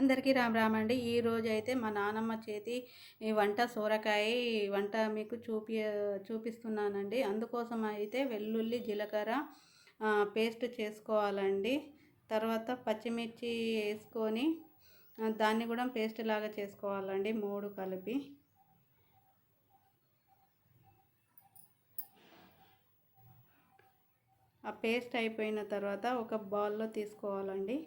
అందరికీ రామ్ రామ్ అండి. ఈరోజు అయితే మా నానమ్మ చేతి ఈ వంట సోరకాయ వంట మీకు చూపి చూపిస్తున్నానండి. అందుకోసం అయితే వెల్లుల్లి జీలకర్ర పేస్ట్ చేసుకోవాలండి. తర్వాత పచ్చిమిర్చి వేసుకొని దాన్ని కూడా పేస్ట్ లాగా చేసుకోవాలండి మూడు కలిపి. ఆ పేస్ట్ అయిపోయిన తర్వాత ఒక బౌల్లో తీసుకోవాలండి.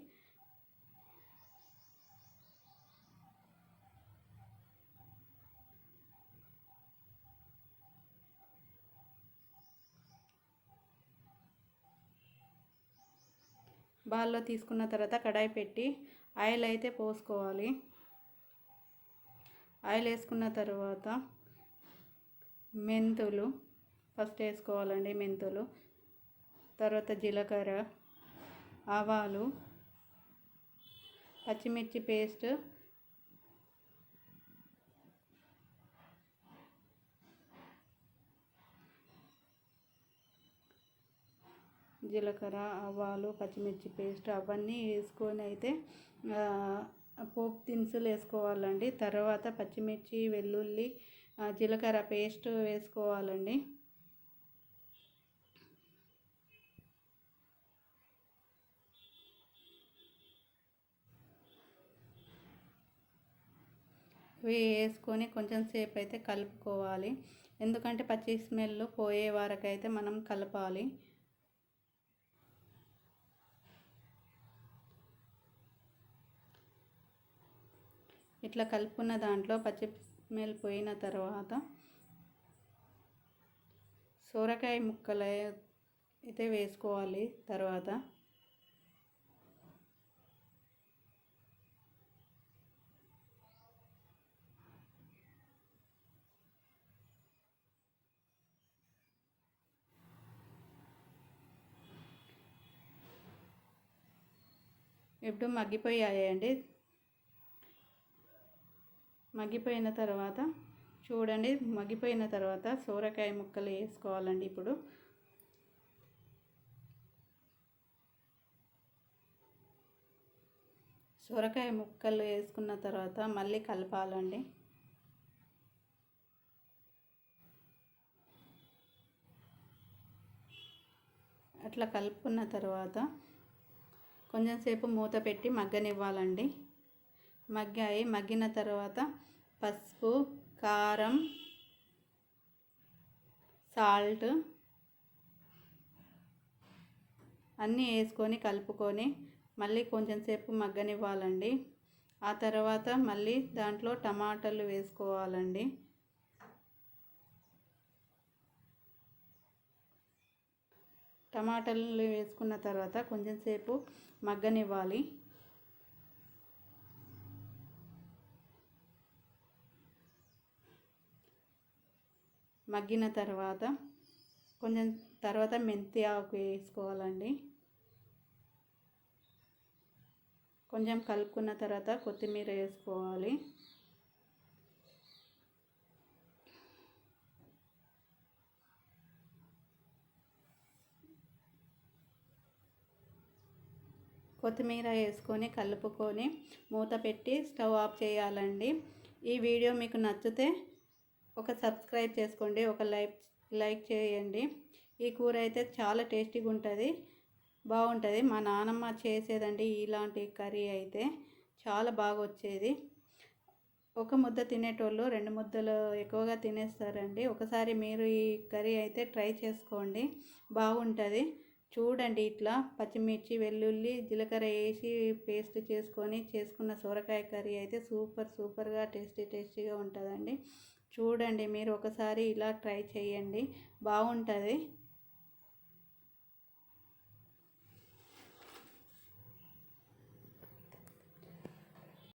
బాల్లో తీసుకున్న తర్వాత కడాయి పెట్టి ఆయిల్ అయితే పోసుకోవాలి. ఆయిల్ వేసుకున్న తర్వాత మెంతులు ఫస్ట్ వేసుకోవాలండి మెంతులు తర్వాత జీలకర్ర ఆవాలు పచ్చిమిర్చి పేస్ట్ జీలకర్ర ఆవాలు పచ్చిమిర్చి పేస్ట్ అవన్నీ వేసుకొని అయితే పోపు దినుసులు వేసుకోవాలండి. తర్వాత పచ్చిమిర్చి వెల్లుల్లి జీలకర్ర పేస్ట్ వేసుకోవాలండి. వేసుకొని కొంచెం సేపు అయితే కలుపుకోవాలి. ఎందుకంటే పచ్చి స్మెల్ పోయే వరకు అయితే మనం కలపాలి. ఇట్లా కలుపుకున్న దాంట్లో పచ్చి పోయిన తర్వాత సోరకాయ ముక్కలు అయితే వేసుకోవాలి తర్వాత. ఇప్పుడు మగ్గిపోయాయండి? మగ్గిపోయిన తర్వాత చూడండి మగ్గిపోయిన తర్వాత సోరకాయ ముక్కలు వేసుకోవాలండి ఇప్పుడు. సొరకాయ ముక్కలు వేసుకున్న తర్వాత మళ్ళీ కలపాలండి. అట్లా కలుపుకున్న తర్వాత కొంచెం సేపు మూత పెట్టి మగ్గనివ్వాలండి. మగ్గాయి. మగ్గిన తర్వాత పసుపు కారం సాల్ట్ అన్నీ వేసుకొని కలుపుకొని మళ్ళీ కొంచెం సేపు మగ్గనివ్వాలండి. ఆ తర్వాత మళ్ళీ దాంట్లో టమాటాలు వేసుకోవాలండి. టమాటాలు వేసుకున్న తర్వాత కొంచెం సేపు మగ్గనివ్వాలి. మగ్గిన తర్వాత కొంచెం తర్వాత మెంతి ఆకు వేసుకోవాలండి. కొంచెం కలుపుకున్న తర్వాత కొత్తిమీర వేసుకోవాలి. కొత్తిమీర వేసుకొని కలుపుకొని మూత పెట్టి స్టవ్ ఆఫ్ చేయాలండి. ఈ వీడియో మీకు నచ్చితే ఒక సబ్స్క్రైబ్ చేసుకోండి ఒక లైక్ లైక్ చేయండి. ఈ కూర అయితే చాలా టేస్టీగా ఉంటుంది బాగుంటుంది. మా నానమ్మ చేసేదండి ఇలాంటి కర్రీ అయితే చాలా బాగా వచ్చేది. ఒక ముద్ద తినేటోళ్ళు రెండు ముద్దలు ఎక్కువగా తినేస్తారండి. ఒకసారి మీరు ఈ కర్రీ అయితే ట్రై చేసుకోండి బాగుంటుంది. చూడండి ఇట్లా పచ్చిమిర్చి వెల్లుల్లి జీలకర్ర వేసి పేస్ట్ చేసుకొని చేసుకున్న సొరకాయ కర్రీ అయితే సూపర్ సూపర్గా టేస్టీ టేస్టీగా ఉంటుందండి. చూడండి మీరు ఒకసారి ఇలా ట్రై చేయండి. బాగుంటుంది.